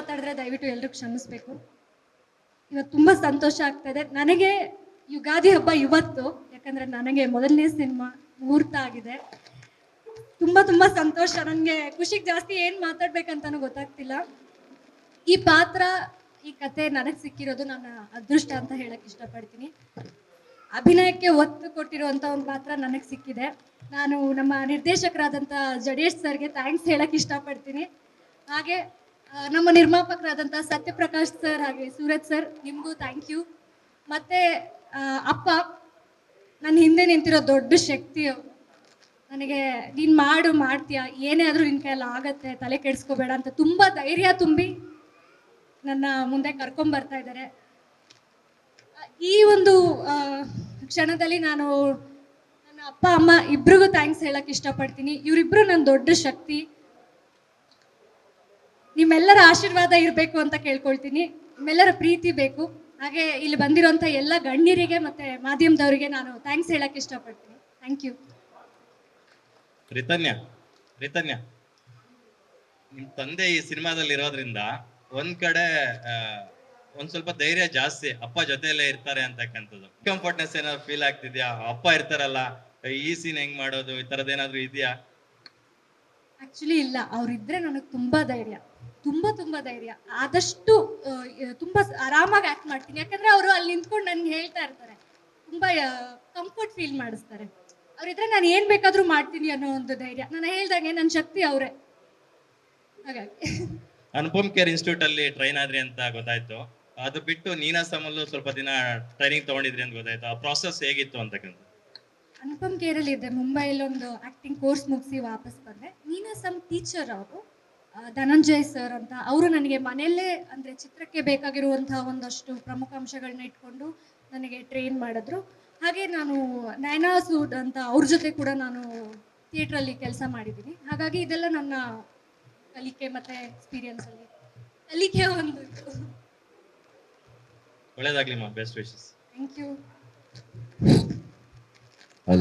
ಮಾತಾಡಿದ್ರೆ ದಯವಿಟ್ಟು ಎಲ್ಲರೂ ಕ್ಷಮಿಸ್ಬೇಕು. ಇವತ್ತು ತುಂಬ ಸಂತೋಷ ಆಗ್ತಾ ಇದೆ ನನಗೆ ಯುಗಾದಿ ಹಬ್ಬ ಇವತ್ತು, ಯಾಕಂದ್ರೆ ನನಗೆ ಮೊದಲನೇ ಸಿನಿಮಾ ಮುಹೂರ್ತ ಆಗಿದೆ. ತುಂಬ ತುಂಬ ಸಂತೋಷ. ನನಗೆ ಖುಷಿಗೆ ಜಾಸ್ತಿ ಏನು ಮಾತಾಡ್ಬೇಕಂತನೂ ಗೊತ್ತಾಗ್ತಿಲ್ಲ. ಈ ಪಾತ್ರ, ಈ ಕತೆ ನನಗೆ ಸಿಕ್ಕಿರೋದು ನನ್ನ ಅದೃಷ್ಟ ಅಂತ ಹೇಳಕ್ ಇಷ್ಟಪಡ್ತೀನಿ. ಅಭಿನಯಕ್ಕೆ ಒತ್ತು ಕೊಟ್ಟಿರುವಂಥ ಒಂದು ಪಾತ್ರ ನನಗೆ ಸಿಕ್ಕಿದೆ. ನಾನು ನಮ್ಮ ನಿರ್ದೇಶಕರಾದಂಥ ಜಡೇಶ್ ಸರ್ಗೆ ಥ್ಯಾಂಕ್ಸ್ ಹೇಳಕ್ ಇಷ್ಟಪಡ್ತೀನಿ. ಹಾಗೆ ನಮ್ಮ ನಿರ್ಮಾಪಕರಾದಂಥ ಸತ್ಯಪ್ರಕಾಶ್ ಸರ್ ಹಾಗೆ ಸೂರಜ್ ಸರ್, ನಿಮಗೂ ಥ್ಯಾಂಕ್ ಯು ಮತ್ತೆ ಅಪ್ಪ, ನನ್ನ ಹಿಂದೆ ನಿಂತಿರೋ ದೊಡ್ಡ ಶಕ್ತಿ ನನಗೆ, ನೀನು ಮಾಡು, ಮಾಡ್ತೀಯ? ಏನೇ ಆದರೂ ನಿನ್ನ ಕೈಯಲ್ಲಿ ಆಗತ್ತೆ, ತಲೆ ಕೆಡಿಸ್ಕೋಬೇಡ ಅಂತ ತುಂಬ ಧೈರ್ಯ ತುಂಬಿ ನನ್ನ ಮುಂದೆ ಕರ್ಕೊಂಬರ್ತಾ ಇದ್ದಾರೆ. ಈ ಒಂದು ಕ್ಷಣದಲ್ಲಿ ನಾನು ನನ್ನ ಅಪ್ಪ, ಅಮ್ಮ ಇಬ್ರಿಗೂ ಥ್ಯಾಂಕ್ಸ್ ಹೇಳಕ್ ಇಷ್ಟಪಡ್ತೀನಿ. ಇವರಿಬ್ರು ನನ್ನ ದೊಡ್ಡ ಶಕ್ತಿ. ನಿಮ್ಮೆಲ್ಲರ ಆಶೀರ್ವಾದ ಇರಬೇಕು ಅಂತ ಕೇಳ್ಕೊಳ್ತೀನಿ. ನಿಮ್ಮೆಲ್ಲರ ಪ್ರೀತಿ ಬೇಕು. ಹಾಗೆ ಇಲ್ಲಿ ಬಂದಿರೋಂಥ ಎಲ್ಲ ಗಣ್ಯರಿಗೆ ಮತ್ತೆ ಮಾಧ್ಯಮದವರಿಗೆ ನಾನು ಥ್ಯಾಂಕ್ಸ್ ಹೇಳಕ್ ಇಷ್ಟಪಡ್ತೀನಿ. ಥ್ಯಾಂಕ್ ಯು ರಿತನ್ಯ ರಿತನ್ಯ ನಿಮ್ ತಂದೆ ಈ ಸಿನಿಮಾದಲ್ಲಿ ಇರೋದ್ರಿಂದ ಒಂದ್ ಕಡೆ ಒಂದ್ ಸ್ವಲ್ಪ ಧೈರ್ಯ ಜಾಸ್ತಿ ಅಪ್ಪ ಜೊತೆಯಲ್ಲೇ ಇರ್ತಾರೆ ಅಂತಕ್ಕಂಥದ್ದು. ಕಂಫರ್ಟ್ನೆಸ್ ಏನಾದ್ರು ಫೀಲ್ ಆಗ್ತಿದ್ಯಾ? ಅಪ್ಪ ಇರ್ತಾರಲ್ಲ ಈ ಸೀನ್ ಹೆಂಗ್ ಮಾಡೋದು ಈ ತರದ್ ಏನಾದ್ರು ಇದೆಯಾ? ಆಕ್ಚುಲಿ ಇಲ್ಲ. ಅವ್ರಿದ್ರೆ ನನಗೆ ತುಂಬಾ ಧೈರ್ಯ. ತುಂಬಾ ತುಂಬಾ ಧೈರ್ಯ. ಆದಷ್ಟು ತುಂಬ ಆರಾಮಾಗಿ ಆಕ್ಟ್ ಮಾಡ್ತೀನಿ. ಯಾಕಂದ್ರೆ ಅವರು ಅಲ್ಲಿ ನಿಂತ್ಕೊಂಡು ನನ್ಗೆ ಹೇಳ್ತಾ ಇರ್ತಾರೆ. ತುಂಬಾ ಕಂಫರ್ಟ್ ಫೀಲ್ ಮಾಡಿಸ್ತಾರೆ. ಅವರಿದ್ರೆ ನಾನು ಏನು ಬೇಕಾದರೂ ಮಾಡ್ತೀನಿ ಅನ್ನೋ ಒಂದು ಧೈರ್ಯ. ನಾನು ಹೇಳ್ದಂಗೆ ನನ್ನ ಶಕ್ತಿ ಅವರೇ. ಹಾಗಾಗಿ. ಅನುಪಮ್ ಕೇರ್ ಇನ್ಸ್ಟಿಟ್ಯೂಟ್ ಅಲ್ಲಿ ಟ್ರೈನ್ ಆದ್ರಿ ಅಂತ ಗೊತ್ತಾಯ್ತು. ಅದು ಬಿಟ್ಟು ನೀನಾಸಮಲ್ಲೂ ಸ್ವಲ್ಪ ದಿನ ಟ್ರೈನಿಂಗ್ ತಗೊಂಡಿದ್ರಿ ಅಂತ ಗೊತ್ತಾಯ್ತು. ಆ ಪ್ರಾಸೆಸ್ ಹೇಗಿತ್ತು ಅಂತಕ್ಕಂಥ ಅನುಪಮ್ ಕೇರಲ್ಲಿ ಇದ್ದೆ. ಮುಂಬೈಲಿ ಒಂದು ಆಕ್ಟಿಂಗ್ ಕೋರ್ಸ್ ಮುಗಿಸಿ ವಾಪಸ್ ಬಂದೆ. ನೀನಾ ಸಮ್ ಟೀಚರ್ ಅವರು. ಧನಂಜಯ್ ಸರ್ ಅಂತ ಅವರು ನನಗೆ ಮನೆಯಲ್ಲೇ ಅಂದರೆ ಚಿತ್ರಕ್ಕೆ ಬೇಕಾಗಿರುವಂತಹ ಒಂದಷ್ಟು ಪ್ರಮುಖ ಅಂಶಗಳನ್ನ ಇಟ್ಕೊಂಡು ನನಗೆ ಟ್ರೈನ್ ಮಾಡಿದ್ರು. ಹಾಗೆ ನಾನು ನಯನಾ ಸೂಡ್ ಅಂತ ಅವ್ರ ಜೊತೆ ಕೂಡ ನಾನು ಥಿಯೇಟ್ರಲ್ಲಿ ಕೆಲಸ ಮಾಡಿದ್ದೀನಿ. ಹಾಗಾಗಿ ಇದೆಲ್ಲ ನನ್ನ ಕಲಿಕೆ ಮತ್ತು ಎಕ್ಸ್ಪೀರಿಯನ್ಸಲ್ಲಿ ಕಲಿಕೆ ಒಂದು. ಒಳ್ಳೇದಾಗ್ಲಿ ಮಾ ಬೆಸ್ಟ್ ವಿಶಸ್ ಥ್ಯಾಂಕ್ ಯು